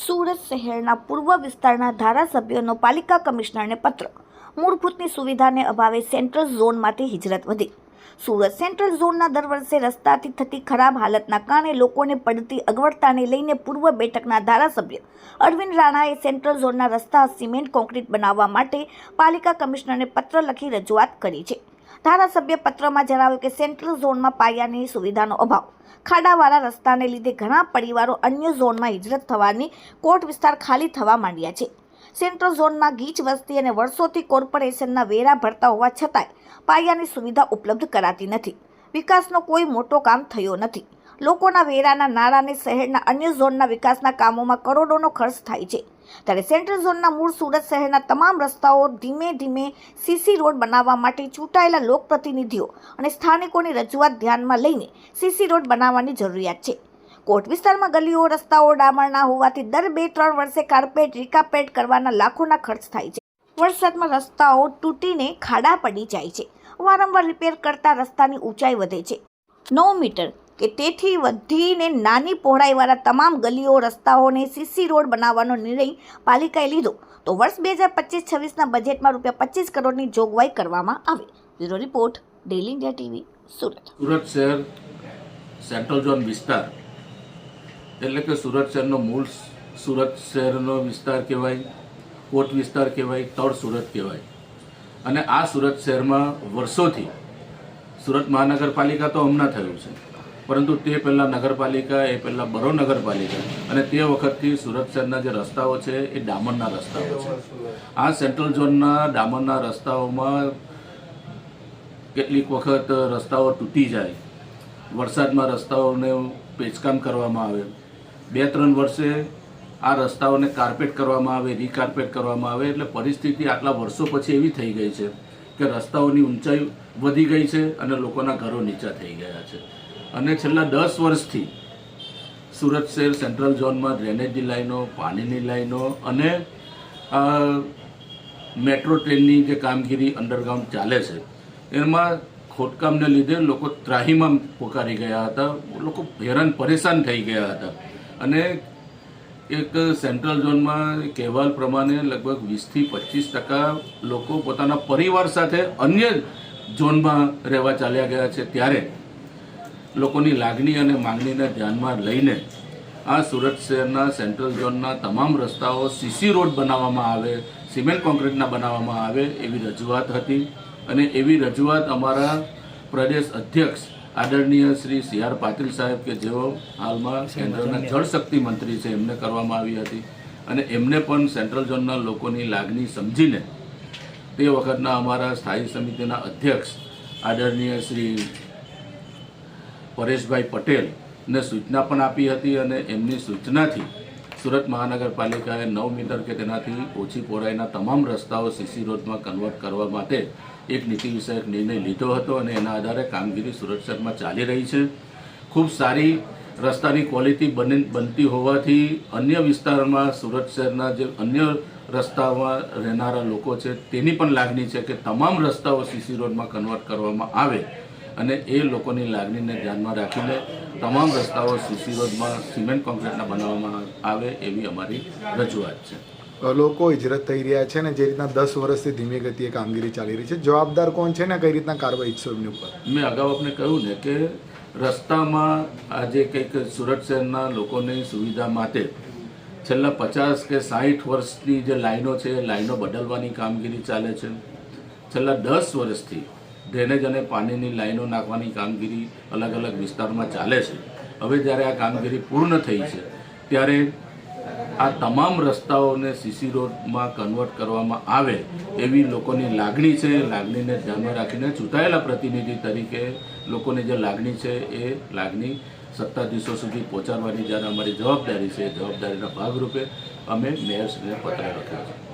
સુરત શહેરના પૂર્વ વિસ્તારના ધારાસભ્યોનો પાલિકા કમિશનરને પત્ર. મૂળભૂતની સુવિધાને અભાવે સેન્ટ્રલ ઝોનમાંથી હિજરત વધી. સુરત સેન્ટ્રલ ઝોનના દર વર્ષે રસ્તાથી થતી ખરાબ હાલતના કારણે લોકોને પડતી અગવડતાને લઈને પૂર્વ બેઠકના ધારાસભ્ય અરવિંદ રાણાએ સેન્ટ્રલ ઝોનના રસ્તા સિમેન્ટ કોન્ક્રીટ બનાવવા માટે પાલિકા કમિશનરને પત્ર લખી રજૂઆત કરી છે. ધારાસભ્ય પત્રમાં જણાવ્યું કે સેન્ટ્રલ ઝોનમાં પાયાની સુવિધાનો અભાવ. ખાડાવાળા રસ્તાને લીધે ઘણા પરિવારો અન્ય ઝોનમાં હિજરત થવાની કોર્ટ વિસ્તાર ખાલી થવા માંડ્યા છે. સેન્ટ્રલ ઝોનમાં ગીચ વસ્તી અને વર્ષોથી કોર્પોરેશનના વેરા ભરતા હોવા છતાંય પાયાની સુવિધા ઉપલબ્ધ કરાતી નથી. વિકાસનો કોઈ મોટો કામ થયો નથી. લોકોના વેરાના નાણાંને શહેરના અન્ય ઝોનના વિકાસના કામોમાં કરોડોનો ખર્ચ થાય છે. ત્યારે સેન્ટ્રલ ઝોનના મૂળ સુરત શહેરના તમામ રસ્તાઓ ધીમે ધીમે સીસી રોડ બનાવવા માટે ચૂંટાયેલા લોકપ્રતિનિધિઓ અને સ્થાનિકોની રજૂઆત ધ્યાનમાં લઈને સીસી રોડ બનાવવાની જરૂરિયાત છે. કોટ વિસ્તારમાં ગલીઓ, રસ્તાઓ ડામરના હોવાથી દર બે ત્રણ વર્ષે કાર્પેટ રિકાપેટ કરવાના લાખોના ખર્ચ થાય છે. વરસાદમાં રસ્તાઓ તૂટીને ખાડા પડી જાય છે. વારંવાર રિપેર કરતા રસ્તાની ઊંચાઈ વધે છે. નવ મીટર કે તેથી વધીને નાની પહોળાઈવાળા તમામ ગલીઓ, રસ્તાઓને સીસી રોડ બનાવવાનો નિર્ણય પાલિકાએ લીધો. તો વર્ષ બે હજાર પચીસ છવ્વીસના બજેટમાં રૂપિયા પચીસ કરોડની જોગવાઈ કરવામાં આવે. Bureau report daily India TV, Surat. Surat શહેર સેન્ટ્રલ ઝોન વિસ્તાર. એટલે કે સુરત શહેરનો મૂળ સુરત શહેરનો વિસ્તાર કહેવાય, કોટ વિસ્તાર કહેવાય, તળ સુરત કહેવાય. અને આ સુરત શહેરમાં વર્ષોથી સુરત મહાનગરપાલિકા તો હમણાં થયું છે. પરંતુ તે પહેલાં નગરપાલિકા, એ પહેલાં બરો નગરપાલિકા અને તે વખતથી સુરત શહેરના જે રસ્તાઓ છે, એ ડામરના રસ્તાઓ છે. આ સેન્ટ્રલ ઝોનના ડામરના રસ્તાઓમાં કેટલીક વખત રસ્તાઓ તૂટી જાય. વરસાદમાં રસ્તાઓને પેચકામ કરવામાં આવે. બે ત્રણ વર્ષે આ રસ્તાઓને કાર્પેટ કરવામાં આવે, રીકાર્પેટ કરવામાં આવે એટલે પરિસ્થિતિ આટલા વર્ષો પછી એવી થઈ ગઈ છે કે રસ્તાઓની ઊંચાઈ વધી ગઈ છે અને લોકોના ઘરો નીચા થઈ ગયા છે. અને છેલ્લા દસ વર્ષથી સુરત શહેર સેન્ટ્રલ ઝોનમાં ડ્રેનેજની લાઈનો, પાણીની લાઈનો અને મેટ્રો ટ્રેનની જે કામગીરી અંડરગ્રાઉન્ડ ચાલે છે, એમાં ખોટકામને લીધે લોકો ત્રાહીમામ પોકારી ગયા હતા, લોકો હેરાન પરેશાન થઈ ગયા હતા. અને એક સેન્ટ્રલ ઝોનમાં કહેવાલ પ્રમાણે લગભગ વીસથી પચીસ ટકા લોકો પોતાના પરિવાર સાથે અન્ય ઝોનમાં રહેવા ચાલ્યા ગયા છે. ત્યારે લોકોની લાગણી અને માંગણીને ધ્યાનમાં લઈને આ સુરત શહેરના સેન્ટ્રલ ઝોનના તમામ રસ્તાઓ સીસી રોડ બનાવવામાં આવે સિમેન્ટ કોન્ક્રીટના બનાવવામાં આવે એવી રજૂઆત હતી અને એવી રજૂઆત અમારા પ્રદેશ અધ્યક્ષ આદરણીય શ્રી સી આર પાટીલ સાહેબ કે જેઓ હાલમાં કેન્દ્રના જળશક્તિ મંત્રી છે એમને કરવામાં આવી હતી. અને એમને પણ સેન્ટ્રલ ઝોનના લોકોની લાગણી સમજીને તે વખતના અમારા સ્થાયી સમિતિના અધ્યક્ષ આદરણીય શ્રી પરેશભાઈ પટેલને સૂચના પણ આપી હતી અને એમની સૂચનાથી સુરત મહાનગરપાલિકાએ નવ મીટર કે તેનાથી ઓછી પહોળાઈના તમામ રસ્તાઓ સીસી રોડમાં કન્વર્ટ કરવા માટે એક નીતિ વિષયક નિર્ણય લીધો હતો અને એના આધારે કામગીરી સુરત શહેરમાં ચાલી રહી છે. ખૂબ સારી રસ્તાની ક્વોલિટી બની બનતી હોવાથી અન્ય વિસ્તારમાં સુરત શહેરના જે અન્ય રસ્તામાં રહેનારા લોકો છે, તેની પણ લાગણી છે કે તમામ રસ્તાઓ સીસી રોડમાં કન્વર્ટ કરવામાં આવે અને એ લોકોની લાગણીને ધ્યાનમાં રાખીને તમામ રસ્તાઓ સીસી રોડમાં સિમેન્ટ કોન્ક્રીટના બનાવવામાં આવે એવી અમારી રજૂઆત છે. લોકો હિજરત થઈ રહ્યા છે ને જે રીતના દસ વર્ષથી ધીમી ગતિએ કામગીરી ચાલી રહી છે. જવાબદાર કોણ છે ને કઈ રીતના કાર્યવાહી ઈચ્છો એમની ઉપર? મેં અગાઉ આપને કહ્યું ને કે રસ્તામાં આજે કંઈક સુરત શહેરના લોકોની સુવિધા માટે છેલ્લા પચાસ કે સાહીઠ વર્ષની જે લાઈનો છે એ લાઈનો બદલવાની કામગીરી ચાલે છે. છેલ્લા દસ વર્ષથી ડ્રેનેજ અને પાણીની લાઈનો નાખવાની કામગીરી અલગ અલગ વિસ્તારમાં ચાલે છે. હવે જ્યારે આ કામગીરી પૂર્ણ થઈ છે, ત્યારે આ તમામ રસ્તાઓને સીસી રોડમાં કન્વર્ટ કરવામાં આવે એવી લોકોની લાગણી છે. લાગણીને ધ્યાનમાં રાખીને ચૂંટાયેલા પ્રતિનિધિ તરીકે લોકોની જે લાગણી છે એ લાગણી સત્તાધીશો સુધી પહોંચાડવાની જ્યારે અમારી જવાબદારી છે જવાબદારીના ભાગરૂપે અમે મેયરશ્રીને પત્ર લખ્યો છે.